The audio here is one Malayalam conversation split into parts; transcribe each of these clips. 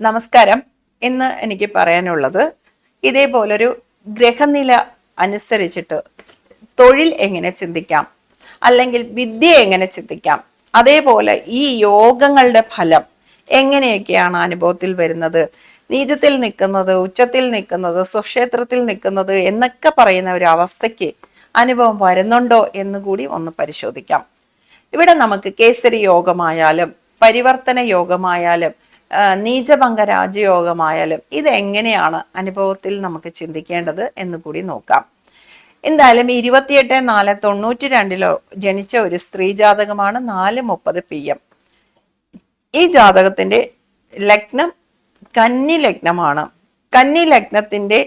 നമസ്കാരം. ഇന്ന് എനിക്ക് പറയാനുള്ളത് ഇതേപോലൊരു ഗ്രഹനില അനുസരിച്ചിട്ട് തൊഴിൽ എങ്ങനെ ചിന്തിക്കാം? അല്ലെങ്കിൽ വിദ്യ എങ്ങനെ ചിന്തിക്കാം? അതേപോലെ ഈ യോഗങ്ങളുടെ ഫലം എങ്ങനെയൊക്കെയാണ് അനുഭവത്തിൽ വരുന്നത്? നീചത്തിൽ നിൽക്കുന്നത് ഉച്ചത്തിൽ നിൽക്കുന്നത് സ്വക്ഷേത്രത്തിൽ നിൽക്കുന്നത് എന്നൊക്കെ പറയുന്ന ഒരു അവസ്ഥയ്ക്ക് അനുഭവം വരുന്നുണ്ടോ എന്ന് കൂടി ഒന്ന് പരിശോധിക്കാം. ഇവിടെ നമുക്ക് കേസരി യോഗമായാലും പരിവർത്തന യോഗമായാലും നീചഭംഗ രാജയോഗമായാലും ഇതെങ്ങനെയാണ് അനുഭവത്തിൽ നമുക്ക് ചിന്തിക്കേണ്ടത് എന്ന് കൂടി നോക്കാം. എന്തായാലും ഇരുപത്തിയെട്ട് നാല് തൊണ്ണൂറ്റി രണ്ടിലോ ജനിച്ച ഒരു സ്ത്രീ ജാതകമാണ് നാല് മുപ്പത് പി എം. ഈ ജാതകത്തിന്റെ ലഗ്നം കന്നി ലഗ്നമാണ്. കന്നി ലഗ്നത്തിന്റെ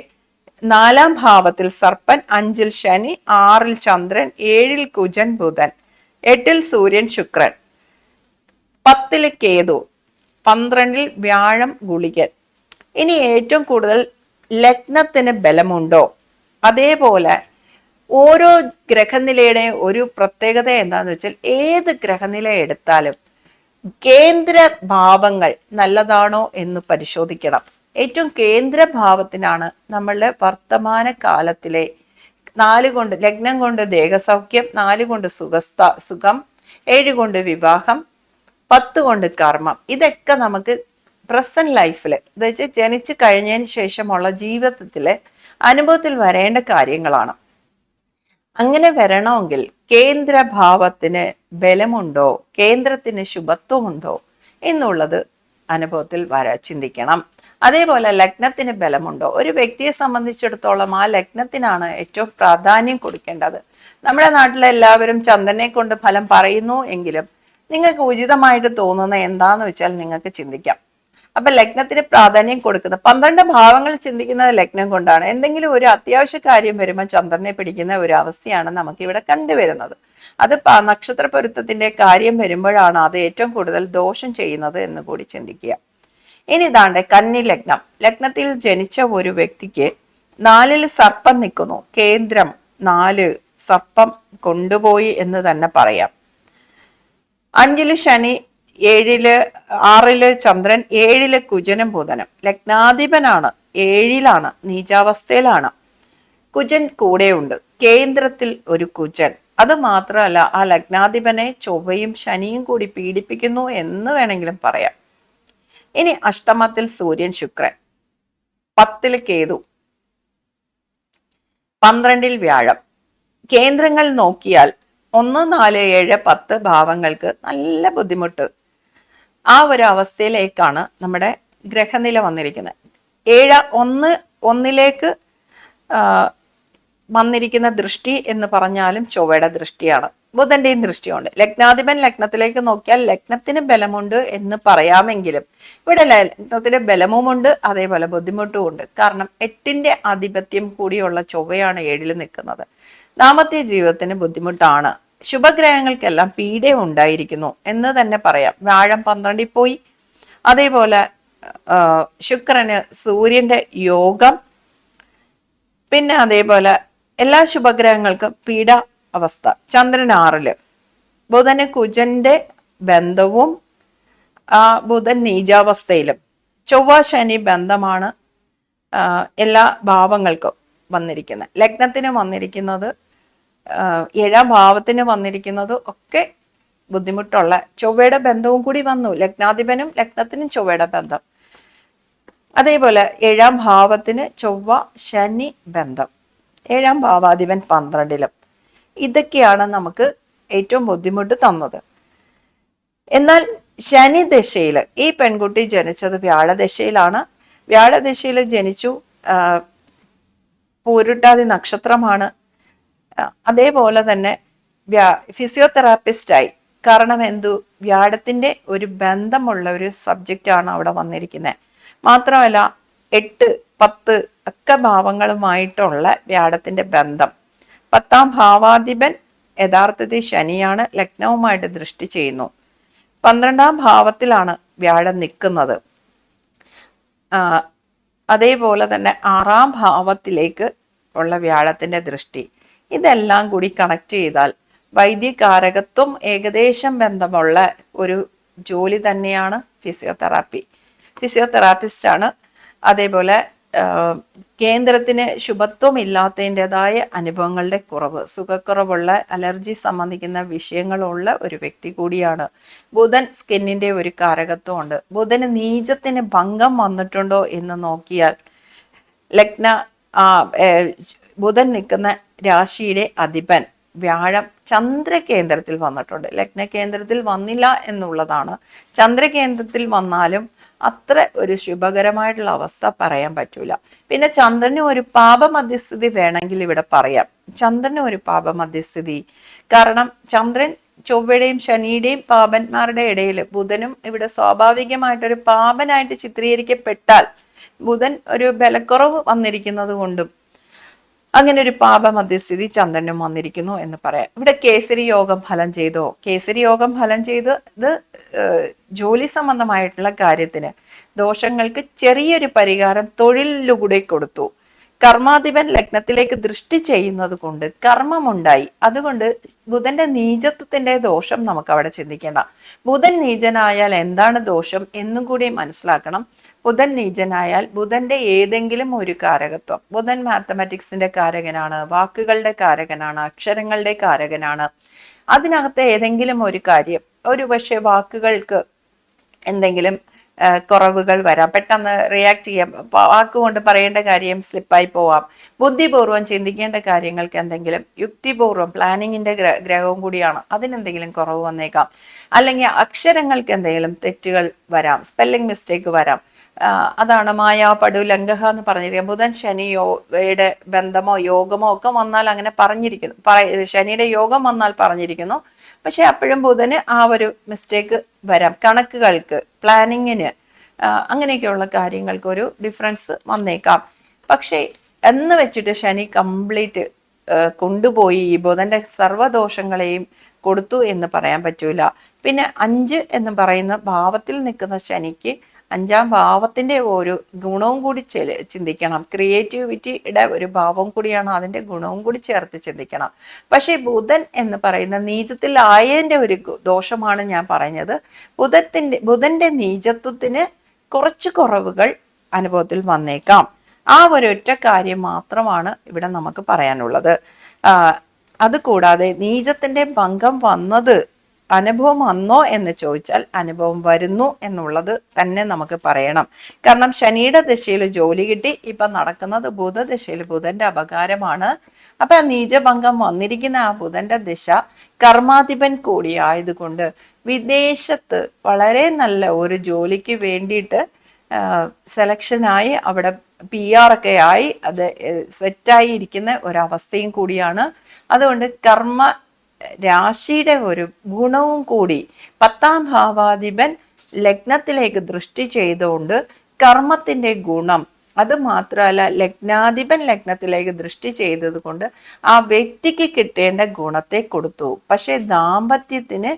നാലാം ഭാവത്തിൽ സർപ്പൻ അഞ്ചിൽ ശനി ആറിൽ ചന്ദ്രൻ ഏഴിൽ കുജൻ ബുധൻ എട്ടിൽ സൂര്യൻ ശുക്രൻ പത്തിൽ കേതു പന്ത്രണ്ടിൽ വ്യാഴം ഗുളികൻ. ഇനി ഏറ്റവും കൂടുതൽ ലഗ്നത്തിന് ബലമുണ്ടോ? അതേപോലെ ഓരോ ഗ്രഹനിലയുടെ ഒരു പ്രത്യേകത എന്താണെന്ന് വെച്ചാൽ ഏത് ഗ്രഹനില എടുത്താലും കേന്ദ്ര ഭാവങ്ങൾ നല്ലതാണോ എന്ന് പരിശോധിക്കണം. ഏറ്റവും കേന്ദ്ര ഭാവത്തിനാണ് നമ്മളുടെ വർത്തമാന കാലത്തിലെ നാല് കൊണ്ട് ലഗ്നം കൊണ്ട് ദേഹസൗഖ്യം നാല് കൊണ്ട് സുഖസ്ഥ സുഖം ഏഴ് കൊണ്ട് വിവാഹം പത്ത് കൊണ്ട് കർമ്മം. ഇതൊക്കെ നമുക്ക് പ്രസന്റ് ലൈഫിൽ എന്ന് വെച്ചാൽ ജനിച്ചു കഴിഞ്ഞതിന് ശേഷമുള്ള ജീവിതത്തിലെ അനുഭവത്തിൽ വരേണ്ട കാര്യങ്ങളാണ്. അങ്ങനെ വരണമെങ്കിൽ കേന്ദ്രഭാവത്തിന് ബലമുണ്ടോ? കേന്ദ്രത്തിന് ശുഭത്വമുണ്ടോ? എന്നുള്ളത് അനുഭവത്തിൽ വര ചിന്തിക്കണം. അതേപോലെ ലഗ്നത്തിന് ബലമുണ്ടോ? ഒരു വ്യക്തിയെ സംബന്ധിച്ചിടത്തോളം ആ ലഗ്നത്തിനാണ് ഏറ്റവും പ്രാധാന്യം കൊടുക്കേണ്ടത്. നമ്മുടെ നാട്ടിലെ എല്ലാവരും ചന്ദ്രനെ കൊണ്ട് ഫലം പറയുന്നു എങ്കിലും നിങ്ങൾക്ക് ഉചിതമായിട്ട് തോന്നുന്ന എന്താന്ന് വെച്ചാൽ നിങ്ങൾക്ക് ചിന്തിക്കാം. അപ്പൊ ലഗ്നത്തിന് പ്രാധാന്യം കൊടുക്കുന്നത് പന്ത്രണ്ട് ഭാവങ്ങൾ ചിന്തിക്കുന്നത് ലഗ്നം കൊണ്ടാണ് എന്തെങ്കിലും ഒരു അത്യാവശ്യ കാര്യം വരുമ്പോൾ ചന്ദ്രനെ പിടിക്കുന്ന ഒരു അവസ്ഥയാണ് നമുക്ക് ഇവിടെ കണ്ടുവരുന്നത്. അത് നക്ഷത്ര പൊരുത്തത്തിന്റെ കാര്യം വരുമ്പോഴാണ് അത് ഏറ്റവും കൂടുതൽ ദോഷം ചെയ്യുന്നത് എന്ന് കൂടി ചിന്തിക്കുക. ഇനി ഇതാണ്ട് കന്നി ലഗ്നം. ലഗ്നത്തിൽ ജനിച്ച ഒരു വ്യക്തിക്ക് നാലിൽ സർപ്പം നിൽക്കുന്നു. കേന്ദ്രം നാല് സർപ്പം കൊണ്ടുപോയി എന്ന് തന്നെ പറയാം. അഞ്ചിൽ ശനി ഏഴിൽ ആറിൽ ചന്ദ്രൻ ഏഴിൽ കുജനും ബുധനും. ലഗ്നാധിപനാണ്. ഏഴിലാണ്. നീചാവസ്ഥയിലാണ്. കുജൻ കൂടെയുണ്ട്. കേന്ദ്രത്തിൽ ഒരു കുജൻ. അത് മാത്രമല്ല ആ ലഗ്നാധിപനെ ചൊവ്വയും ശനിയും കൂടി പീഡിപ്പിക്കുന്നു എന്ന് വേണമെങ്കിലും പറയാം. ഇനി അഷ്ടമത്തിൽ സൂര്യൻ ശുക്രൻ. പത്തിൽ കേതു. പന്ത്രണ്ടിൽ വ്യാഴം. കേന്ദ്രങ്ങൾ നോക്കിയാൽ ഒന്ന് നാല് ഏഴ് പത്ത് ഭാവങ്ങൾക്ക് നല്ല ബുദ്ധിമുട്ട്. ആ ഒരു അവസ്ഥയിലേക്കാണ് നമ്മുടെ ഗ്രഹനില വന്നിരിക്കുന്നത്. ഏഴ് ഒന്ന് ഒന്നിലേക്ക് വന്നിരിക്കുന്ന ദൃഷ്ടി എന്ന് പറഞ്ഞാലും ചൊവ്വയുടെ ദൃഷ്ടിയാണ്. ബുധന്റെയും ദൃഷ്ടിയുണ്ട്. ലഗ്നാധിപൻ ലഗ്നത്തിലേക്ക് നോക്കിയാൽ ലഗ്നത്തിന് ബലമുണ്ട് എന്ന് പറയാമെങ്കിലും ഇവിടെ ലഗ്നത്തിന് ബലവുമുണ്ട് അതേപോലെ ബുദ്ധിമുട്ടും ഉണ്ട് കാരണം എട്ടിന്റെ ആധിപത്യം കൂടിയുള്ള ചൊവ്വയാണ് ഏഴിൽ നിൽക്കുന്നത്. ദാമ്പത്യ ജീവിതത്തിന് ബുദ്ധിമുട്ടാണ്. ശുഭഗ്രഹങ്ങൾക്കെല്ലാം പീഡ ഉണ്ടായിരിക്കുന്നു എന്ന് തന്നെ പറയാം. വ്യാഴം പന്ത്രണ്ടിൽ പോയി. അതേപോലെ ശുക്രന് സൂര്യന്റെ യോഗം. പിന്നെ അതേപോലെ എല്ലാ ശുഭഗ്രഹങ്ങൾക്കും പീഡ അവസ്ഥ. ചന്ദ്രൻ ആറിൽ. ബുധന് കുജന്റെ ബന്ധവും ആ ബുധൻ നീചാവസ്ഥയിലും. ചൊവ്വ ശനി ബന്ധമാണ് എല്ലാ ഭാവങ്ങൾക്കും വന്നിരിക്കുന്നത്. ലഗ്നത്തിന് വന്നിരിക്കുന്നത് ഏഴാം ഭാവത്തിന് വന്നിരിക്കുന്നത് ഒക്കെ ബുദ്ധിമുട്ടുള്ള ചൊവ്വയുടെ ബന്ധവും കൂടി വന്നു. ലഗ്നാധിപനും ലഗ്നത്തിനും ചൊവ്വയുടെ ബന്ധം. അതേപോലെ ഏഴാം ഭാവത്തിന് ചൊവ്വ ശനി ബന്ധം. ഏഴാം ഭാവാധിപൻ പന്ത്രണ്ടിലും. ഇതൊക്കെയാണ് നമുക്ക് ഏറ്റവും ബുദ്ധിമുട്ട് തന്നത്. എന്നാൽ ശനി ദശയിൽ ഈ പെൺകുട്ടി ജനിച്ചത് വ്യാഴദശയിലാണ്. വ്യാഴദശയിൽ ജനിച്ചു പൂരുട്ടാതി നക്ഷത്രമാണ്. അതേപോലെ തന്നെ വ്യാ ഫിസിയോതെറാപ്പിസ്റ്റായി. കാരണം എന്തു? വ്യാഴത്തിന്റെ ഒരു ബന്ധമുള്ള ഒരു സബ്ജക്റ്റാണ് അവിടെ വന്നിരിക്കുന്നത്. മാത്രമല്ല എട്ട് പത്ത് ഒക്കെ ഭാവങ്ങളുമായിട്ടുള്ള വ്യാഴത്തിന്റെ ബന്ധം. പത്താം ഭാവാധിപൻ യഥാർത്ഥത്തിൽ ശനിയാണ് ലഗ്നവുമായിട്ട് ദൃഷ്ടി ചെയ്യുന്നു. പന്ത്രണ്ടാം ഭാവത്തിലാണ് വ്യാഴം നിൽക്കുന്നത്. അതേപോലെ തന്നെ ആറാം ഭാവത്തിലേക്ക് ഉള്ള വ്യാഴത്തിന്റെ ദൃഷ്ടി. ഇതെല്ലാം കൂടി കണക്ട് ചെയ്താൽ വൈദ്യകാരകത്വം ഏകദേശം ബന്ധമുള്ള ഒരു ജോലി തന്നെയാണ് ഫിസിയോതെറാപ്പി. ഫിസിയോതെറാപ്പിസ്റ്റാണ്. അതേപോലെ കേന്ദ്രത്തിന് ശുഭത്വമില്ലാത്തതിന്റെതായ അനുഭവങ്ങളുടെ കുറവ് സുഖക്കുറവുള്ള അലർജി സംബന്ധിക്കുന്ന വിഷയങ്ങളുള്ള ഒരു വ്യക്തി കൂടിയാണ്. ബുധൻ സ്കിന്നിന്റെ ഒരു കാരകത്വമുണ്ട്. ബുധന് നീചത്തിന് ഭംഗം വന്നിട്ടുണ്ടോ എന്ന് നോക്കിയാൽ ലഗ്ന ബുധൻ നിൽക്കുന്ന രാശിയുടെ അധിപൻ വ്യാഴം ചന്ദ്രകേന്ദ്രത്തിൽ വന്നിട്ടുണ്ട്. ലഗ്നകേന്ദ്രത്തിൽ വന്നില്ല എന്നുള്ളതാണ്. ചന്ദ്രകേന്ദ്രത്തിൽ വന്നാലും അത്ര ഒരു ശുഭകരമായിട്ടുള്ള അവസ്ഥ പറയാൻ പറ്റൂല. പിന്നെ ചന്ദ്രന് ഒരു പാപമധ്യസ്ഥിതി വേണമെങ്കിൽ ഇവിടെ പറയാം. ചന്ദ്രന് ഒരു പാപമധ്യസ്ഥിതി. കാരണം ചന്ദ്രൻ ചൊവ്വയുടെയും ശനിയുടെയും പാപന്മാരുടെ ഇടയിൽ ബുധനും ഇവിടെ സ്വാഭാവികമായിട്ടൊരു പാപനായിട്ട് ചിത്രീകരിക്കപ്പെട്ടാൽ ബുധൻ ഒരു ബലക്കുറവ് വന്നിരിക്കുന്നത് കൊണ്ടും അങ്ങനെ ഒരു പാപ മധ്യസ്ഥിതി ചന്ദ്രനും വന്നിരിക്കുന്നു എന്ന് പറയാം. ഇവിടെ കേസരി യോഗം ഫലം ചെയ്തോ? കേസരി യോഗം ഫലം ചെയ്ത് ഇത് ജോലി സംബന്ധമായിട്ടുള്ള കാര്യത്തിന് ദോഷങ്ങൾക്ക് ചെറിയൊരു പരിഹാരം തൊഴിലിലൂടെ കൊടുത്തു. കർമാധിപൻ ലഗ്നത്തിലേക്ക് ദൃഷ്ടി ചെയ്യുന്നത് കൊണ്ട് കർമ്മമുണ്ടായി. അതുകൊണ്ട് ബുധന്റെ നീചത്വത്തിന്റെ ദോഷം നമുക്ക് അവിടെ ചിന്തിക്കേണ്ട. ബുധൻ നീചനായാൽ എന്താണ് ദോഷം എന്നും കൂടി മനസ്സിലാക്കണം. ബുധൻ നീചനായാൽ ബുധന്റെ ഏതെങ്കിലും ഒരു കാരകത്വം. ബുധൻ മാത്തമാറ്റിക്സിന്റെ കാരകനാണ് വാക്കുകളുടെ കാരകനാണ് അക്ഷരങ്ങളുടെ കാരകനാണ്. അതിനകത്ത് ഏതെങ്കിലും ഒരു കാര്യം ഒരു വാക്കുകൾക്ക് എന്തെങ്കിലും കുറവുകൾ വരാം. പെട്ടെന്ന് റിയാക്ട് ചെയ്യാം. വാക്കുകൊണ്ട് പറയേണ്ട കാര്യം സ്ലിപ്പായി പോവാം. ബുദ്ധിപൂർവം ചിന്തിക്കേണ്ട കാര്യങ്ങൾക്ക് എന്തെങ്കിലും യുക്തിപൂർവം പ്ലാനിങ്ങിന്റെ ഗ്ര ഗ്രഹവും കൂടിയാണ്. അതിനെന്തെങ്കിലും കുറവ് വന്നേക്കാം. അല്ലെങ്കിൽ അക്ഷരങ്ങൾക്ക് എന്തെങ്കിലും തെറ്റുകൾ വരാം. സ്പെല്ലിംഗ് മിസ്റ്റേക്ക് വരാം. അതാണ് മായ പടു ലംഘഹ എന്ന് പറഞ്ഞിരിക്കുക ബുധൻ ശനി യോയുടെ ബന്ധമോ യോഗമോ ഒക്കെ വന്നാൽ അങ്ങനെ പറഞ്ഞിരിക്കുന്നു. പറ- ശനിയുടെ യോഗം വന്നാൽ പറഞ്ഞിരിക്കുന്നു. പക്ഷെ അപ്പോഴും ബുധന് ആ ഒരു മിസ്റ്റേക്ക് വരാം. കണക്കുകൾക്ക് പ്ലാനിങ്ങിന് അങ്ങനെയൊക്കെയുള്ള കാര്യങ്ങൾക്ക് ഒരു ഡിഫറൻസ് വന്നേക്കാം. പക്ഷേ എന്ന് വെച്ചിട്ട് ശനി കംപ്ലീറ്റ് കൊണ്ടുപോയി ഈ ബുധന്റെ സർവദോഷങ്ങളെയും കൊടുത്തു എന്ന് പറയാൻ പറ്റൂല. പിന്നെ അഞ്ച് എന്ന് പറയുന്ന ഭാവത്തിൽ നിൽക്കുന്ന ശനിക്ക് അഞ്ചാം ഭാവത്തിന്റെ ഒരു ഗുണവും കൂടി ചിന്തിക്കണം. ക്രിയേറ്റിവിറ്റിയുടെ ഒരു ഭാവം കൂടിയാണ് അതിന്റെ ഗുണവും കൂടി ചേർത്ത് ചിന്തിക്കണം. പക്ഷേ ബുധൻ എന്ന് പറയുന്ന നീചത്തിൽ ആയതിന്റെ ഒരു ദോഷമാണ് ഞാൻ പറഞ്ഞത്. ബുധത്തിന്റെ ബുധന്റെ നീചത്വത്തിന് കുറച്ച് കുറവുകൾ അനുഭവത്തിൽ വന്നേക്കാം. ആ ഒരൊറ്റ കാര്യം മാത്രമാണ് ഇവിടെ നമുക്ക് പറയാനുള്ളത്. അതുകൂടാതെ നീചത്തിന്റെ ഭംഗം വന്നത് അനുഭവം വന്നോ എന്ന് ചോദിച്ചാൽ അനുഭവം വരുന്നു എന്നുള്ളത് തന്നെ നമുക്ക് പറയണം. കാരണം ശനിയുടെ ദശയിൽ ജോലി കിട്ടി ഇപ്പൊ നടക്കുന്നത് ബുധദശയിൽ ബുധന്റെ അപകാരമാണ്. അപ്പൊ ആ നീചഭംഗം വന്നിരിക്കുന്ന ആ ബുധന്റെ ദിശ കർമാധിപൻ കൂടിയായതുകൊണ്ട് വിദേശത്ത് വളരെ നല്ല ഒരു ജോലിക്ക് വേണ്ടിയിട്ട് സെലക്ഷനായി അവിടെ പി ആർ ഒക്കെ ആയി അത് സെറ്റായി ഇരിക്കുന്ന ഒരവസ്ഥയും കൂടിയാണ്. അതുകൊണ്ട് കർമ്മ രാശിയുടെ ഒരു ഗുണവും കൂടി പത്താം ഭാവാധിപൻ ലഗ്നത്തിലേക്ക് ദൃഷ്ടി ചെയ്തുകൊണ്ട് കർമ്മത്തിന്റെ ഗുണം. അത് മാത്രമല്ല ലഗ്നാധിപൻ ലഗ്നത്തിലേക്ക് ദൃഷ്ടി ചെയ്തത് കൊണ്ട് ആ വ്യക്തിക്ക് കിട്ടേണ്ട ഗുണത്തെ കൊടുത്തു. പക്ഷേ ദാമ്പത്യത്തിന്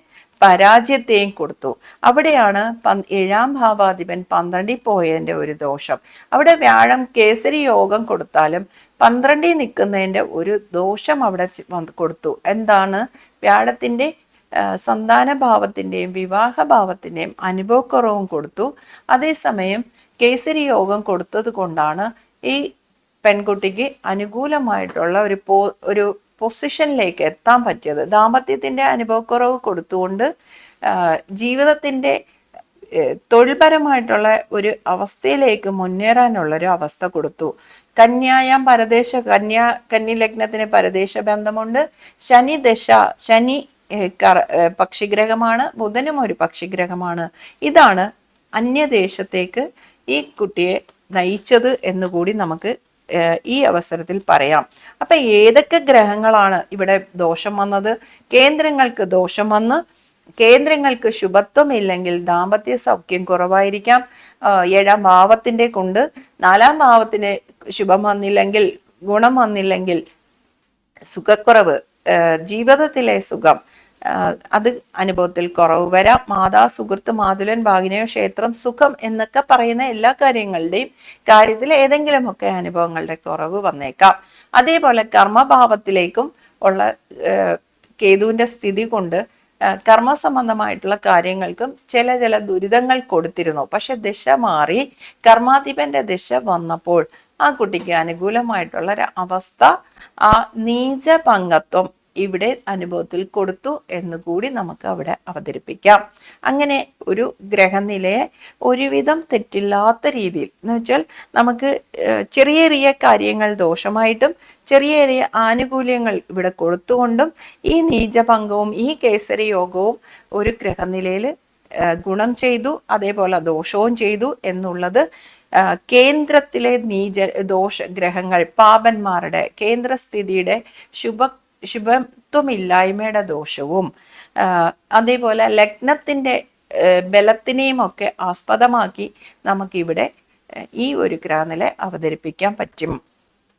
പരാജയത്തെയും കൊടുത്തു. അവിടെയാണ് ഏഴാം ഭാവാധിപൻ പന്ത്രണ്ടിൽ പോയതിന്റെ ഒരു ദോഷം. അവിടെ വ്യാഴം കേസരി യോഗം കൊടുത്താലും പന്ത്രണ്ടിൽ നിൽക്കുന്നതിന്റെ ഒരു ദോഷം അവിടെ കൊടുത്തു. എന്താണ്? വ്യാഴത്തിന്റെ സന്താന ഭാവത്തിന്റെയും വിവാഹ ഭാവത്തിന്റെയും അനുഭവക്കുറവും കൊടുത്തു. അതേസമയം കേസരി യോഗം കൊടുത്തത് കൊണ്ടാണ് ഈ പെൺകുട്ടിക്ക് അനുകൂലമായിട്ടുള്ള ഒരു പോ ഒരു പൊസിഷനിലേക്ക് എത്താൻ പറ്റിയത്. ദാമ്പത്യത്തിന്റെ അനുഭവക്കുറവ് കൊടുത്തുകൊണ്ട് ജീവിതത്തിന്റെ തൊഴിൽപരമായിട്ടുള്ള ഒരു അവസ്ഥയിലേക്ക് മുന്നേറാനുള്ളൊരു അവസ്ഥ കൊടുത്തു. കന്യായാം പരദേശ കന്യാ കന്നി ലഗ്നത്തിന് പരദേശ ബന്ധമുണ്ട്. ശനി ദശ ശനി കറ- പക്ഷിഗ്രഹമാണ്. ബുധനും ഒരു പക്ഷിഗ്രഹമാണ്. ഇതാണ് അന്യദേശത്തേക്ക് ഈ കുട്ടിയെ നയിച്ചത് എന്നുകൂടി നമുക്ക് ഈ അവസരത്തിൽ പറയാം. അപ്പം ഏതൊക്കെ ഗ്രഹങ്ങളാണ് ഇവിടെ ദോഷം വന്നത്? കേന്ദ്രങ്ങൾക്ക് ദോഷം വന്ന് കേന്ദ്രങ്ങൾക്ക് ശുഭത്വം ഇല്ലെങ്കിൽ ദാമ്പത്യ സൗഖ്യം കുറവായിരിക്കാം. ഏഴാം ഭാവത്തിന്റെ കൊണ്ട് നാലാം ഭാവത്തിന് ശുഭം വന്നില്ലെങ്കിൽ ഗുണം വന്നില്ലെങ്കിൽ സുഖക്കുറവ് ജീവിതത്തിലെ സുഖം അത് അനുഭവത്തിൽ കുറവ്. വരാം. മാതാ സുഹൃത്ത് മാതുലൻ ഭാഗിനയോ ക്ഷേത്രം സുഖം എന്നൊക്കെ പറയുന്ന എല്ലാ കാര്യങ്ങളുടെയും കാര്യത്തിൽ ഏതെങ്കിലുമൊക്കെ അനുഭവങ്ങളുടെ കുറവ് വന്നേക്കാം. അതേപോലെ കർമ്മഭാവത്തിലേക്കും ഉള്ള കേതുവിന്റെ സ്ഥിതി കൊണ്ട് കർമ്മ കർമ്മസംബന്ധമായിട്ടുള്ള കാര്യങ്ങൾക്കും ചില ചില ദുരിതങ്ങൾ കൊടുത്തിരുന്നു. പക്ഷെ ദശ മാറി കർമാധിപന്റെ ദശ വന്നപ്പോൾ ആ കുട്ടിക്ക് അനുകൂലമായിട്ടുള്ള ഒരു അവസ്ഥ ആ നീച പങ്കത്വം ഇവിടെ അനുഭവത്തിൽ കൊടുത്തു എന്ന് കൂടി നമുക്ക് അവിടെ അവതരിപ്പിക്കാം. അങ്ങനെ ഒരു ഗ്രഹനിലയെ ഒരുവിധം തെറ്റില്ലാത്ത രീതിയിൽ എന്ന് വെച്ചാൽ നമുക്ക് ചെറിയ ചെറിയ കാര്യങ്ങൾ ദോഷമായിട്ടും ചെറിയ ചെറിയ ആനുകൂല്യങ്ങൾ ഇവിടെ കൊടുത്തുകൊണ്ടും ഈ നീചഭംഗവും ഈ കേസരി യോഗവും ഒരു ഗ്രഹനിലയിൽ ഗുണം ചെയ്തു അതേപോലെ ദോഷവും ചെയ്തു എന്നുള്ളത് കേന്ദ്രത്തിലെ നീജ ദോഷ ഗ്രഹങ്ങൾ പാപന്മാരുടെ കേന്ദ്രസ്ഥിതിയുടെ ശുഭ ശുഭത്വമില്ലായ്മയുടെ ദോഷവും അതേപോലെ ലഗ്നത്തിന്റെ ബലത്തിനെയും ഒക്കെ ആസ്പദമാക്കി നമുക്കിവിടെ ഈ ഒരു ഗ്രാനിലെ അവതരിപ്പിക്കാൻ പറ്റും.